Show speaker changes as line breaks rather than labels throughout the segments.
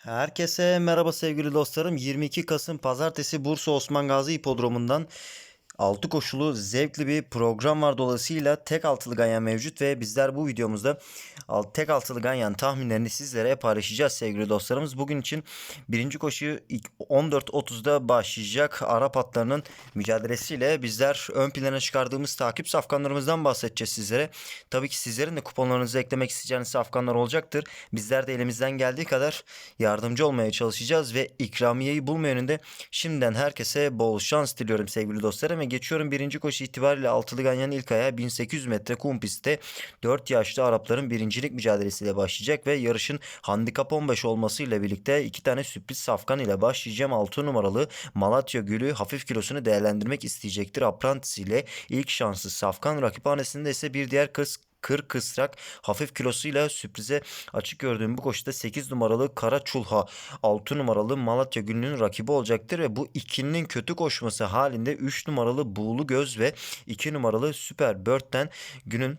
Herkese merhaba sevgili dostlarım. 22 Kasım Pazartesi Bursa Osman Gazi Hipodromu'ndan 6 koşulu zevkli bir program var dolayısıyla tek altılı ganyan mevcut ve bizler bu videomuzda tek altılı ganyan tahminlerini sizlere paylaşacağız sevgili dostlarımız. Bugün için birinci koşuyu ilk 14.30'da başlayacak Arap atlarının mücadelesiyle bizler ön plana çıkardığımız takip safkanlarımızdan bahsedeceğiz sizlere. Tabii ki sizlerin de kuponlarınızı eklemek isteyeceğiniz safkanlar olacaktır. Bizler de elimizden geldiği kadar yardımcı olmaya çalışacağız ve ikramiyeyi bulma yönünde şimdiden herkese bol şans diliyorum sevgili dostlarım ve geçiyorum. Birinci koşu itibariyle altılı ganyanın ilk ayağı 1800 metre kum pistte. 4 yaşlı Arapların birincilik mücadelesiyle başlayacak ve yarışın handikap 15 olmasıyla birlikte iki tane sürpriz safkan ile başlayacağım. 6 numaralı Malatya Gülü hafif kilosunu değerlendirmek isteyecektir. Apprentice ile ilk şansı safkan rakiphanesinde ise bir diğer kız kır kısrak hafif kilosuyla sürprize açık gördüğüm bu koşuda 8 numaralı Kara Çulha 6 numaralı Malatya Gülü'nün rakibi olacaktır ve bu ikilinin kötü koşması halinde 3 numaralı Buğulu Göz ve 2 numaralı Süper Bird'den günün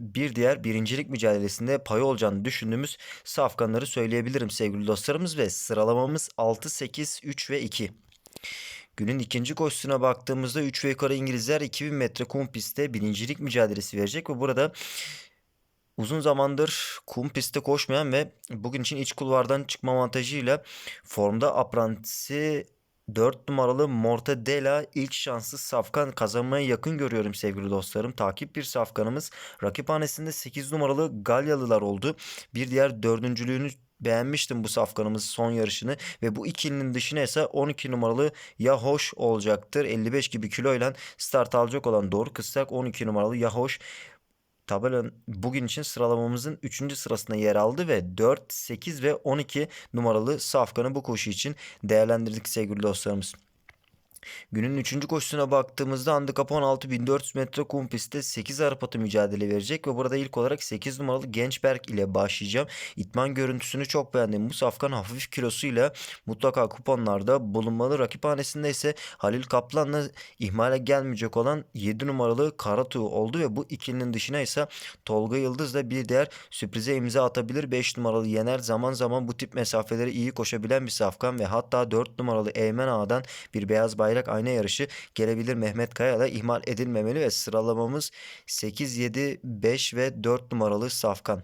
bir diğer birincilik mücadelesinde payı olacağını düşündüğümüz safkanları söyleyebilirim sevgili dostlarımız ve sıralamamız 6, 8, 3 ve 2. Günün ikinci koşusuna baktığımızda 3 ve yukarı İngilizler 2000 metre kum pistte birincilik mücadelesi verecek ve burada uzun zamandır kum pistte koşmayan ve bugün için iç kulvardan çıkma avantajıyla formda Apprentice'i 4 numaralı Mortadella ilk şansı safkan kazanmaya yakın görüyorum sevgili dostlarım. Takip bir safkanımız rakiphanesinde 8 numaralı Galyalılar oldu. Bir diğer dördüncülüğünü beğenmiştim bu safkanımız son yarışını ve bu ikilinin dışına ise 12 numaralı Yahoş olacaktır. 55 gibi kiloyla start alacak olan doğru kıssak 12 numaralı Yahoş tabelanın bugün için sıralamamızın 3. sırasında yer aldı ve 4, 8 ve 12 numaralı safkanı bu koşu için değerlendirdik sevgili dostlarımız. Günün 3. koşusuna baktığımızda handikap 16 1400 metre kum pistte 8 Arap atı mücadele verecek ve burada ilk olarak 8 numaralı Gençberk ile başlayacağım. İtman görüntüsünü çok beğendim. Bu safkan hafif kilosuyla mutlaka kuponlarda bulunmalı. Rakiphanesinde ise Halil Kaplan'la ihmale gelmeyecek olan 7 numaralı Karatu oldu ve bu ikilinin dışına ise Tolga Yıldız da bir diğer sürprize imza atabilir. 5 numaralı Yener zaman zaman bu tip mesafeleri iyi koşabilen bir safkan ve hatta 4 numaralı Eymen Ağa'dan bir beyaz bayrak ayna yarışı gelebilir. Mehmet Kaya da ihmal edilmemeli ve sıralamamız 8, 7, 5 ve 4 numaralı safkan.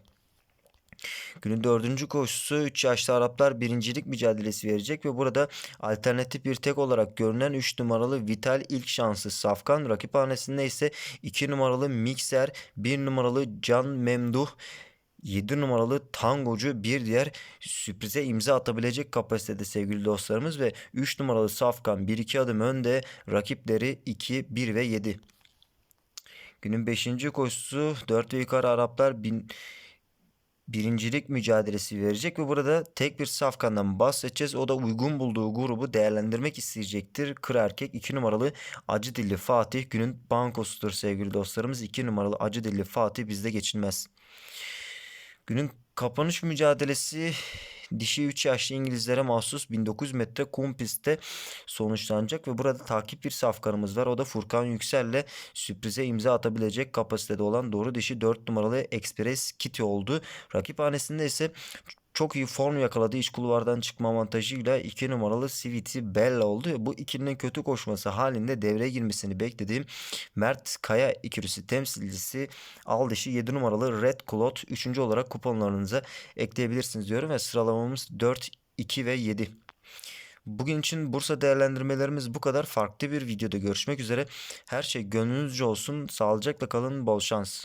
Günün dördüncü koşusu 3 yaşlı Araplar birincilik mücadelesi verecek ve burada alternatif bir tek olarak görünen 3 numaralı Vital ilk şansı Safkan rakiphanesinde ise 2 numaralı Mikser, 1 numaralı Can Memduh 7 numaralı tangocu bir diğer sürprize imza atabilecek kapasitede sevgili dostlarımız ve 3 numaralı Safkan 1-2 adım önde rakipleri 2, 1 ve 7. Günün 5. koşusu 4 ve yukarı Araplar bin, birincilik mücadelesi verecek ve burada tek bir safkandan bahsedeceğiz. O da uygun bulduğu grubu değerlendirmek isteyecektir. Kır erkek 2 numaralı Acı Dilli Fatih günün bankosudur sevgili dostlarımız. 2 numaralı Acı Dilli Fatih bizde geçilmez. Günün kapanış mücadelesi dişi 3 yaşlı İngilizlere mahsus 1900 metre kum pistte sonuçlanacak ve burada takip bir safkanımız var. O da Furkan Yüksel'le sürprize imza atabilecek kapasitede olan doğru dişi 4 numaralı Express Kitty oldu. Rakiphanesinde ise çok iyi form yakaladı. İç kulvardan çıkma avantajıyla 2 numaralı Sweetie Bella oldu. Bu ikilinin kötü koşması halinde devreye girmesini beklediğim Mert Kaya ikilisi temsilcisi al dişi 7 numaralı Red Cloth 3. olarak kuponlarınıza ekleyebilirsiniz diyorum ve sıralamamız 4, 2 ve 7. Bugün için Bursa değerlendirmelerimiz bu kadar. Farklı bir videoda görüşmek üzere. Her şey gönlünüzce olsun. Sağlıcakla kalın. Bol şans.